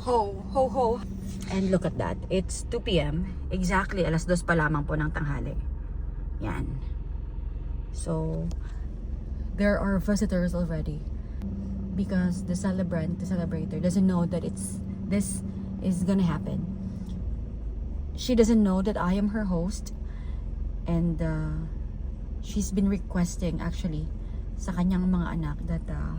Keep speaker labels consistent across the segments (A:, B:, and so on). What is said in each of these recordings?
A: Ho, ho, ho. And look at that. It's 2 p.m. Exactly alas dos pa lamang po ng tanghali. Yan. So, there are visitors already. Because the celebrant, the celebrator, doesn't know that it's this is gonna happen. She doesn't know that I am her host. And uh, she's been requesting actually sa kanyang mga anak that uh,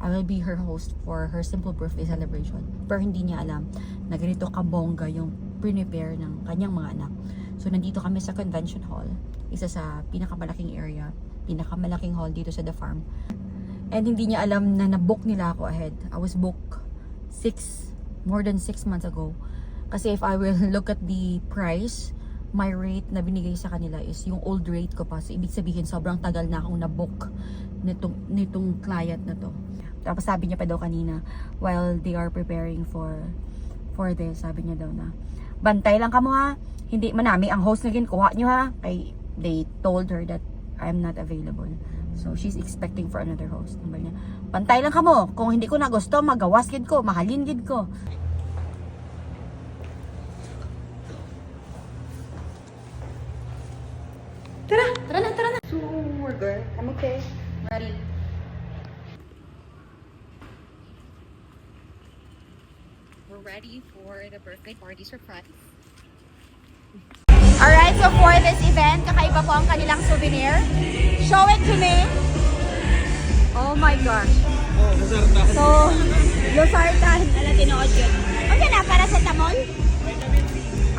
A: I will be her host for her simple birthday celebration. Pero hindi niya alam na ganito kabongga yung prepare ng kanyang mga anak. So nandito kami sa convention hall, isa sa pinakamalaking area, pinakamalaking hall dito sa The Farm. And hindi niya alam na na-book nila ako ahead. I was booked six, more than six months ago. Kasi if I will look at the price, my rate na binigay sa kanila is yung old rate ko pa. So, ibig sabihin, sobrang tagal na akong na-book nitong, nitong client na to. Tapos sabi niya pa daw kanina, while they are preparing for for this, sabi niya daw na, bantay lang ka mo ha, hindi manami ang host na ginkuha niyo ha. Kay, they told her that I'm not available. So, she's expecting for another host. Sabi niya, bantay lang ka mo, kung hindi ko na gusto, magawas gid ko, mahalin gid ko. Tara, tara na, tara na. So, we're good. I'm okay. Ready.
B: We're ready for the birthday party surprise.
A: Alright, so for this event, kakaiba po ang kanilang souvenir. Show it to me. Oh my gosh. So, Losartan. Ala, tinood yun. Okay na, para sa tamol?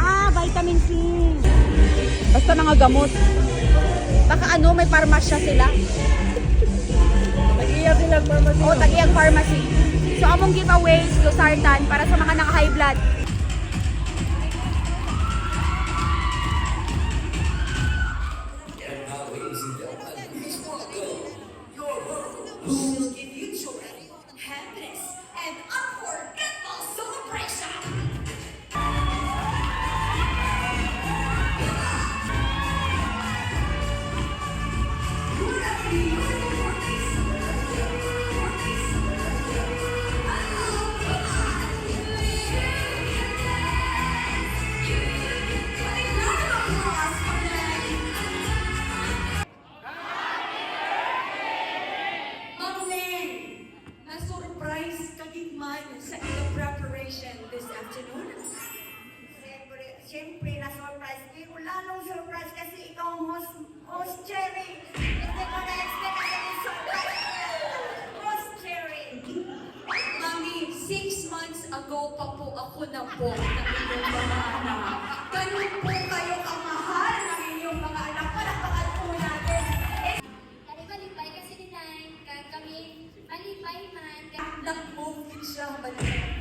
A: Ah, vitamin C. Basta mga gamot. Baka ano, may parmasya sila.
C: Nag-iyak silang pharmacy.
A: O, tagiyang pharmacy. So, among giveaways, Losartan, para sa mga naka-high blood.
D: Preparation this afternoon.
E: Siyempre, siyempre na-surprise. Hindi ko lalong surprise kasi ikaw ang host, host Cherry. Hindi ko na-expect kasi yung surprise. Host Cherry.
D: Mami, six months ago pa po ako na po ng inyong mga anak. Ganun po kayo kamahal ng inyong mga anak. Palakpakan po natin. Eh,
B: Kami malipay kasi ni. Kaya kami malipay man.
D: Nag-move din siya. Balik.